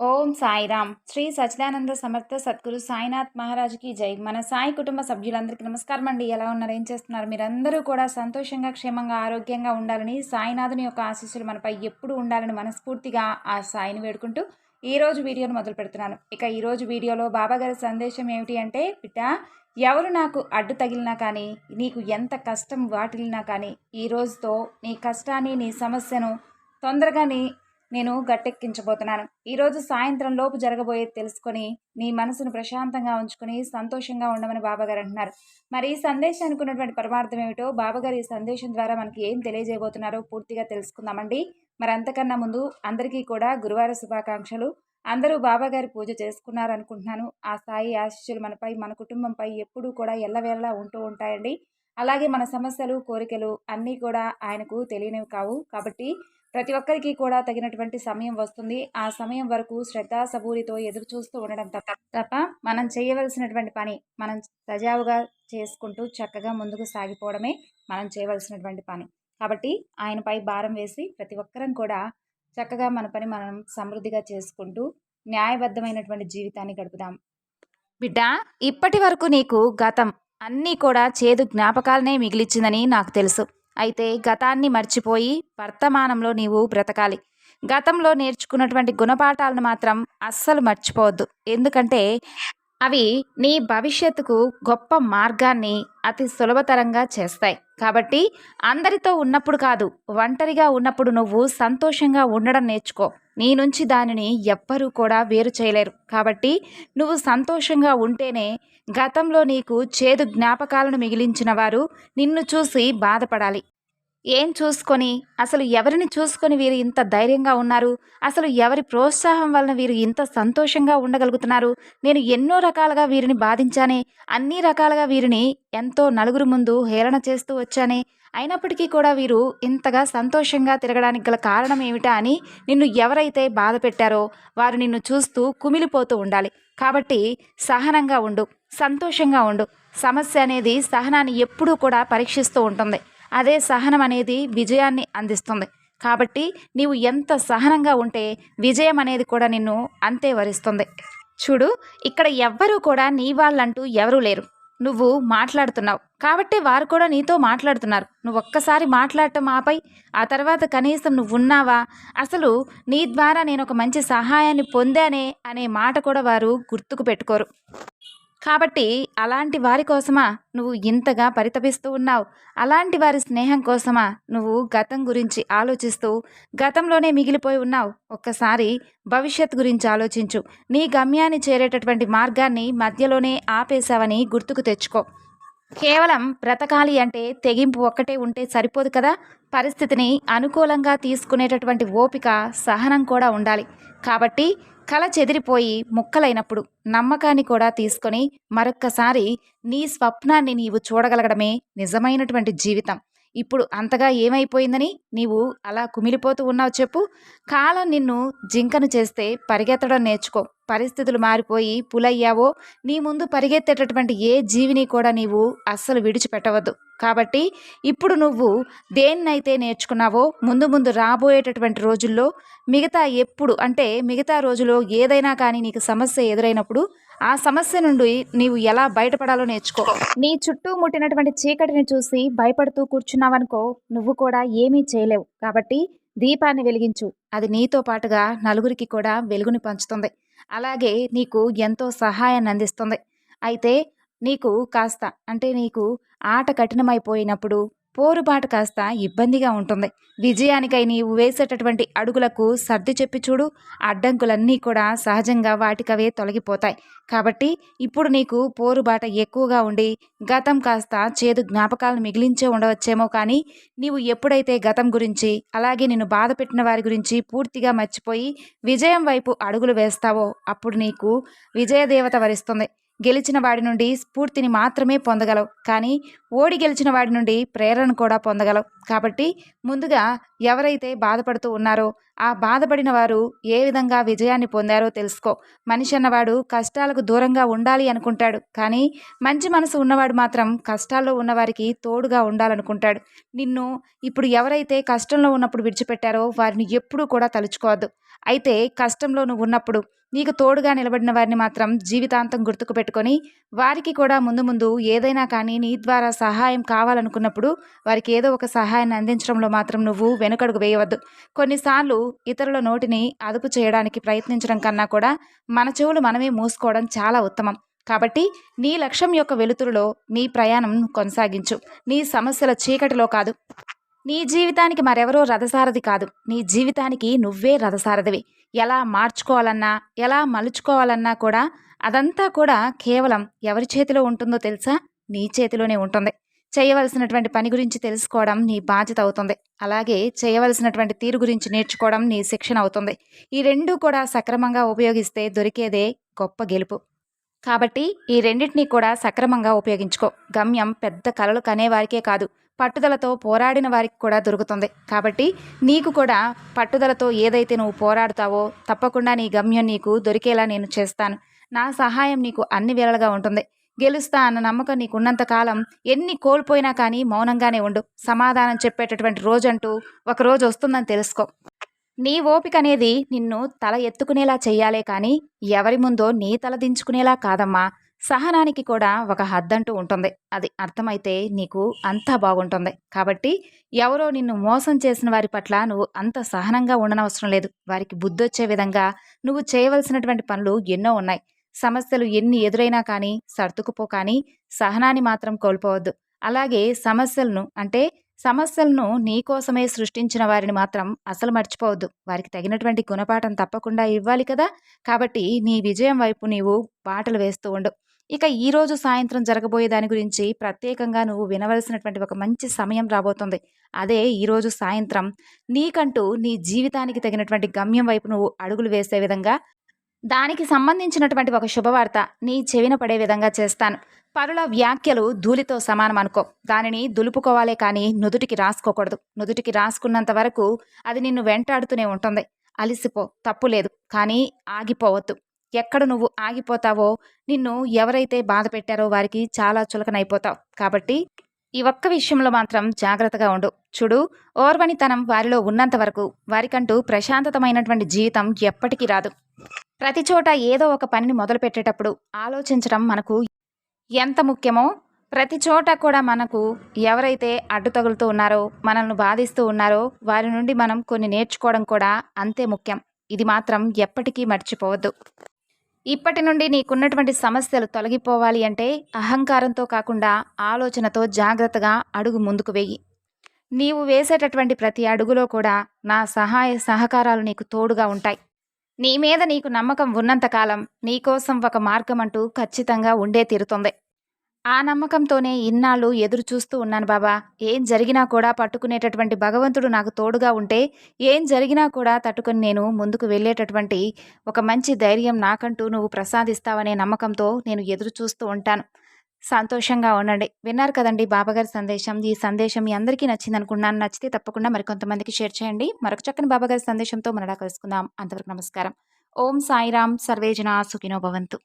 ఓం సాయిరామ్. శ్రీ సచిదానంద సమర్థ సద్గురు సాయినాథ్ మహారాజ్కి జై. మన సాయి కుటుంబ సభ్యులందరికీ నమస్కారం అండి. ఎలా ఉన్నారు? ఏం చేస్తున్నారు? మీరందరూ కూడా సంతోషంగా క్షేమంగా ఆరోగ్యంగా ఉండాలని సాయినాథుని యొక్క ఆశీస్సులు మనపై ఎప్పుడు ఉండాలని మనస్ఫూర్తిగా ఆ సాయిని వేడుకుంటూ ఈరోజు వీడియోను మొదలు పెడుతున్నాను. ఇక ఈరోజు వీడియోలో బాబాగారి సందేశం ఏమిటి అంటే బిడ్డ ఎవరు నాకు అడ్డు తగిలినా కానీ నీకు ఎంత కష్టం వాటిల్లినా కానీ ఈ రోజుతో నీ కష్టాన్ని నీ సమస్యను తొందరగానే నేను గట్టెక్కించబోతున్నాను. ఈరోజు సాయంత్రం లోపు జరగబోయేది తెలుసుకొని నీ మనసును ప్రశాంతంగా ఉంచుకొని సంతోషంగా ఉండమని బాబాగారు అంటున్నారు. మరి ఈ సందేశానికి ఉన్నటువంటి పరమార్థం ఏమిటో బాబాగారు ఈ సందేశం ద్వారా మనకి ఏం తెలియజేయబోతున్నారో పూర్తిగా తెలుసుకుందామండి. మరి అంతకన్నా ముందు అందరికీ కూడా గురువార శుభాకాంక్షలు. అందరూ బాబాగారి పూజ చేసుకున్నారు అనుకుంటున్నాను ఆ స్థాయి ఆశీస్సులు మనపై మన కుటుంబంపై ఎప్పుడూ కూడా ఎల్లవేళలా ఉంటూ ఉంటాయండి. అలాగే మన సమస్యలు కోరికలు అన్నీ కూడా ఆయనకు తెలియనివి కావు. కాబట్టి ప్రతి ఒక్కరికి కూడా తగినటువంటి సమయం వస్తుంది. ఆ సమయం వరకు శ్రద్ధా సబూరితో ఎదురు చూస్తూ ఉండడం తప్ప తప్ప మనం చేయవలసినటువంటి పని మనం సజావుగా చేసుకుంటూ చక్కగా ముందుకు సాగిపోవడమే మనం చేయవలసినటువంటి పని. కాబట్టి ఆయనపై భారం వేసి ప్రతి ఒక్కరం కూడా చక్కగా మన పని మనం సమృద్ధిగా చేసుకుంటూ న్యాయబద్ధమైనటువంటి జీవితాన్ని గడుపుదాం. బిడ్డ ఇప్పటి వరకు నీకు గతం అన్నీ కూడా చేదు జ్ఞాపకాలనే మిగిలిచ్చిందని నాకు తెలుసు. అయితే గతాన్ని మర్చిపోయి వర్తమానంలో నీవు బ్రతకాలి. గతంలో నేర్చుకున్నటువంటి గుణపాఠాలను మాత్రం అస్సలు మర్చిపోవద్దు. ఎందుకంటే అవి నీ భవిష్యత్తుకు గొప్ప మార్గాన్ని అతి సులభతరంగా చేస్తాయి. కాబట్టి అందరితో ఉన్నప్పుడు కాదు ఒంటరిగా ఉన్నప్పుడు నువ్వు సంతోషంగా ఉండడం నేర్చుకో. నీ నుంచి దానిని ఎవ్వరూ కూడా వేరు చేయలేరు. కాబట్టి నువ్వు సంతోషంగా ఉంటేనే గతంలో నీకు చేదు జ్ఞాపకాలను మిగిలించిన వారు నిన్ను చూసి బాధపడాలి. ఏం చూసుకొని? అసలు ఎవరిని చూసుకొని వీరు ఇంత ధైర్యంగా ఉన్నారు? అసలు ఎవరి ప్రోత్సాహం వలన వీరు ఇంత సంతోషంగా ఉండగలుగుతున్నారు? నేను ఎన్నో రకాలుగా వీరిని బాధించానే అన్ని రకాలుగా వీరిని ఎంతో నలుగురు ముందు హేళన చేస్తూ వచ్చానే అయినప్పటికీ కూడా వీరు ఇంతగా సంతోషంగా తిరగడానికి గల కారణం ఏమిటా అని నిన్ను ఎవరైతే బాధ పెట్టారో వారు నిన్ను చూస్తూ కుమిలిపోతూ ఉండాలి. కాబట్టి సహనంగా ఉండు సంతోషంగా ఉండు. సమస్య అనేది సహనాన్ని ఎప్పుడూ కూడా పరీక్షిస్తూ ఉంటుంది. అదే సహనం అనేది విజయాన్ని అందిస్తుంది. కాబట్టి నీవు ఎంత సహనంగా ఉంటే విజయం అనేది కూడా నిన్ను అంతే వరిస్తుంది. చూడు ఇక్కడ ఎవ్వరూ కూడా నీ వాళ్ళంటూ ఎవరూ లేరు. నువ్వు మాట్లాడుతున్నావు. కాబట్టి వారు కూడా నీతో మాట్లాడుతున్నారు. నువ్వు ఒక్కసారి మాట్లాడటం ఆపై ఆ తర్వాత కనీసం నువ్వు ఉన్నావా? అసలు నీ ద్వారా నేను ఒక మంచి సహాయాన్ని పొందానే అనే మాట కూడా వారు గుర్తుకు పెట్టుకోరు. కాబట్టి అలాంటి వారి కోసమా నువ్వు ఇంతగా పరితపిస్తూ ఉన్నావు? అలాంటి వారి స్నేహం కోసమా నువ్వు గతం గురించి ఆలోచిస్తూ గతంలోనే మిగిలిపోయి ఉన్నావు? ఒక్కసారి భవిష్యత్ గురించి ఆలోచించు. నీ గమ్యాన్ని చేరేటటువంటి మార్గాన్ని మధ్యలోనే ఆపేశావని గుర్తుకు తెచ్చుకో. కేవలం బ్రతకాలి అంటే తెగింపు ఒక్కటే ఉంటే సరిపోదు కదా? పరిస్థితిని అనుకూలంగా తీసుకునేటటువంటి ఓపిక సహనం కూడా ఉండాలి. కాబట్టి కళ చెదిరిపోయి ముక్కలైనప్పుడు నమ్మకాన్ని కూడా తీసుకొని మరొక్కసారి నీ స్వప్నాన్ని నీవు చూడగలగడమే నిజమైనటువంటి జీవితం. ఇప్పుడు అంతగా ఏమైపోయిందని నీవు అలా కుమిలిపోతూ ఉన్నావు చెప్పు. కాలం నిన్ను జింకను చేస్తే పరిగెత్తడం నేర్చుకో. పరిస్థితులు మారిపోయి పులయ్యావో నీ ముందు పరిగెత్తేటటువంటి ఏ జీవిని కూడా నీవు అస్సలు విడిచిపెట్టవద్దు. కాబట్టి ఇప్పుడు నువ్వు దేన్నైతే నేర్చుకున్నావో ముందు ముందు రాబోయేటటువంటి రోజుల్లో మిగతా ఎప్పుడు అంటే మిగతా రోజులో ఏదైనా కానీ నీకు సమస్య ఎదురైనప్పుడు ఆ సమస్య నుండి నీవు ఎలా బయటపడాలో నేర్చుకో. నీ చుట్టూ ముట్టినటువంటి చీకటిని చూసి భయపడుతూ కూర్చున్నావనుకో నువ్వు కూడా ఏమీ చేయలేవు. కాబట్టి దీపాన్ని వెలిగించు. అది నీతో పాటుగా నలుగురికి కూడా వెలుగుని పంచుతుంది. అలాగే నీకు ఎంతో సహాయాన్ని అందిస్తుంది. అయితే నీకు కాస్త అంటే నీకు ఆట కఠినమైపోయినప్పుడు పోరుబాట కాస్త ఇబ్బందిగా ఉంటుంది. విజయానికై నీవు వేసేటటువంటి అడుగులకు సర్ది చెప్పి చూడు. అడ్డంకులన్నీ కూడా సహజంగా వాటికవే తొలగిపోతాయి. కాబట్టి ఇప్పుడు నీకు పోరుబాట ఎక్కువగా ఉండి గతం కాస్త చేదు జ్ఞాపకాలను మిగిలించే ఉండవచ్చేమో కానీ నీవు ఎప్పుడైతే గతం గురించి అలాగే నిన్ను బాధ పెట్టిన వారి గురించి పూర్తిగా మర్చిపోయి విజయం వైపు అడుగులు వేస్తావో అప్పుడు నీకు విజయదేవత వరిస్తుంది. గెలిచిన వాడి నుండి స్ఫూర్తిని మాత్రమే పొందగలవు. కానీ ఓడి గెలిచిన వాడి నుండి ప్రేరణ కూడా పొందగలవు. కాబట్టి ముందుగా ఎవరైతే బాధపడుతూ ఉన్నారో ఆ బాధపడిన వారు ఏ విధంగా విజయాన్ని పొందారో తెలుసుకో. మనిషి అన్నవాడు కష్టాలకు దూరంగా ఉండాలి అనుకుంటాడు. కానీ మంచి మనసు ఉన్నవాడు మాత్రం కష్టాల్లో ఉన్నవారికి తోడుగా ఉండాలనుకుంటాడు. నిన్ను ఇప్పుడు ఎవరైతే కష్టంలో ఉన్నప్పుడు విడిచిపెట్టారో వారిని ఎప్పుడూ కూడా తలుచుకోవద్దు. అయితే కష్టంలో నువ్వు ఉన్నప్పుడు నీకు తోడుగా నిలబడిన వారిని మాత్రం జీవితాంతం గుర్తుకు పెట్టుకొని వారికి కూడా ముందు ముందు ఏదైనా కానీ నీ ద్వారా సహాయం కావాలనుకున్నప్పుడు వారికి ఏదో ఒక సహాయాన్ని అందించడంలో మాత్రం నువ్వు వెనుకడుగు వేయవద్దు. కొన్నిసార్లు ఇతరుల నోటిని అదుపు చేయడానికి ప్రయత్నించడం కన్నా కూడా మన చెవులు మనమే మూసుకోవడం చాలా ఉత్తమం. కాబట్టి నీ లక్ష్యం యొక్క వెలుతురులో నీ ప్రయాణం కొనసాగించు. నీ సమస్యల చీకటిలో కాదు. నీ జీవితానికి మరెవరో రథసారథి కాదు. నీ జీవితానికి నువ్వే రథసారథివి. ఎలా మార్చుకోవాలన్నా ఎలా మలుచుకోవాలన్నా కూడా అదంతా కూడా కేవలం ఎవరి చేతిలో ఉంటుందో తెలుసా? నీ చేతిలోనే ఉంటుంది. చేయవలసినటువంటి పని గురించి తెలుసుకోవడం నీ బాధ్యత అవుతుంది. అలాగే చేయవలసినటువంటి తీరు గురించి నేర్చుకోవడం నీ శిక్షణ అవుతుంది. ఈ రెండూ కూడా సక్రమంగా ఉపయోగిస్తే దొరికేదే గొప్ప గెలుపు. కాబట్టి ఈ రెండింటినీ కూడా సక్రమంగా ఉపయోగించుకో. గమ్యం పెద్ద కలలు కనేవారికే కాదు. పట్టుదలతో పోరాడిన వారికి కూడా దొరుకుతుంది. కాబట్టి నీకు కూడా పట్టుదలతో ఏదైతే నువ్వు పోరాడుతావో తప్పకుండా నీ గమ్యం నీకు దొరికేలా నేను చేస్తాను. నా సహాయం నీకు అన్ని వేళలుగా ఉంటుంది. గెలుస్తా అన్న నమ్మకం నీకున్నంత కాలం ఎన్ని కోల్పోయినా కానీ మౌనంగానే ఉండు. సమాధానం చెప్పేటటువంటి రోజంటూ ఒక రోజు వస్తుందని తెలుసుకో. నీ ఓపిక అనేది నిన్ను తల ఎత్తుకునేలా చెయ్యాలే కానీ ఎవరి ముందో నీ తల దించుకునేలా కాదమ్మా. సహనానికి కూడా ఒక హద్దంటూ ఉంటుంది. అది అర్థమైతే నీకు అంతా బాగుంటుంది. కాబట్టి ఎవరో నిన్ను మోసం చేసిన వారి పట్ల నువ్వు అంత సహనంగా ఉండనవసరం లేదు. వారికి బుద్ధొచ్చే విధంగా నువ్వు చేయవలసినటువంటి పనులు ఎన్నో ఉన్నాయి. సమస్యలు ఎన్ని ఎదురైనా కానీ సర్దుకుపో కానీ సహనాన్ని మాత్రం కోల్పోవద్దు. అలాగే సమస్యలను అంటే సమస్యలను నీకోసమే సృష్టించిన వారిని మాత్రం అసలు మర్చిపోవద్దు. వారికి తగినటువంటి గుణపాఠం తప్పకుండా ఇవ్వాలి కదా. కాబట్టి నీ విజయం వైపు నీవు బాటలు వేస్తూ ఉండు. ఇక ఈరోజు సాయంత్రం జరగబోయే దాని గురించి ప్రత్యేకంగా నువ్వు వినవలసినటువంటి ఒక మంచి సమయం రాబోతుంది. అదే ఈరోజు సాయంత్రం నీకంటూ నీ జీవితానికి తగినటువంటి గమ్యం వైపు నువ్వు అడుగులు వేసే విధంగా దానికి సంబంధించినటువంటి ఒక శుభవార్త నీ చెవిన పడే విధంగా చేస్తాను. పరుల వ్యాఖ్యలు ధూళితో సమానం అనుకో. దానిని దులుపుకోవాలే కానీ నుదుటికి రాసుకోకూడదు. నుదుటికి రాసుకున్నంత వరకు అది నిన్ను వెంటాడుతూనే ఉంటుంది. అలిసిపో. తప్పు లేదు కానీ ఆగిపోవద్దు. ఎక్కడ నువ్వు ఆగిపోతావో నిన్ను ఎవరైతే బాధ పెట్టారో వారికి చాలా చులకనైపోతావు. కాబట్టి ఈ ఒక్క విషయంలో మాత్రం జాగ్రత్తగా ఉండు. చూడు ఓర్వనితనం వారిలో ఉన్నంత వరకు వారికంటూ ప్రశాంతతమైనటువంటి జీవితం ఎప్పటికీ రాదు. ప్రతి చోట ఏదో ఒక పనిని మొదలు పెట్టేటప్పుడు ఆలోచించడం మనకు ఎంత ముఖ్యమో ప్రతి చోట కూడా మనకు ఎవరైతే అడ్డు తగులుతూ ఉన్నారో మనల్ని బాధిస్తూ ఉన్నారో వారి నుండి మనం కొన్ని నేర్చుకోవడం కూడా అంతే ముఖ్యం. ఇది మాత్రం ఎప్పటికీ మర్చిపోవద్దు. ఇప్పటి నుండి నీకున్నటువంటి సమస్యలు తొలగిపోవాలి అంటే అహంకారంతో కాకుండా ఆలోచనతో జాగ్రత్తగా అడుగు ముందుకు వెయ్యి నీవు వేసేటటువంటి ప్రతి అడుగులో కూడా నా సహాయ సహకారాలు నీకు తోడుగా ఉంటాయి. నీ మీద నీకు నమ్మకం ఉన్నంతకాలం నీకోసం ఒక మార్గం అంటూ ఖచ్చితంగా ఉండే తీరుతుంది. ఆ నమ్మకంతోనే ఇన్నాళ్ళు ఎదురు చూస్తూ ఉన్నాను బాబా. ఏం జరిగినా కూడా పట్టుకునేటటువంటి భగవంతుడు నాకు తోడుగా ఉంటే ఏం జరిగినా కూడా తట్టుకుని నేను ముందుకు వెళ్ళేటటువంటి ఒక మంచి ధైర్యం నాకంటూ నువ్వు ప్రసాదిస్తావనే నమ్మకంతో నేను ఎదురు చూస్తూ ఉంటాను. సంతోషంగా ఉండండి. విన్నారు కదండి బాబాగారి సందేశం. ఈ సందేశం మీ అందరికీ నచ్చింది అనుకున్నాను నచ్చితే తప్పకుండా మరికొంతమందికి షేర్ చేయండి. మరొక చక్కని బాబాగారి సందేశంతో మనలా కలుసుకుందాం. అంతవరకు నమస్కారం. ఓం సాయిరామ్ సర్వేజన సుఖినో భవంతు.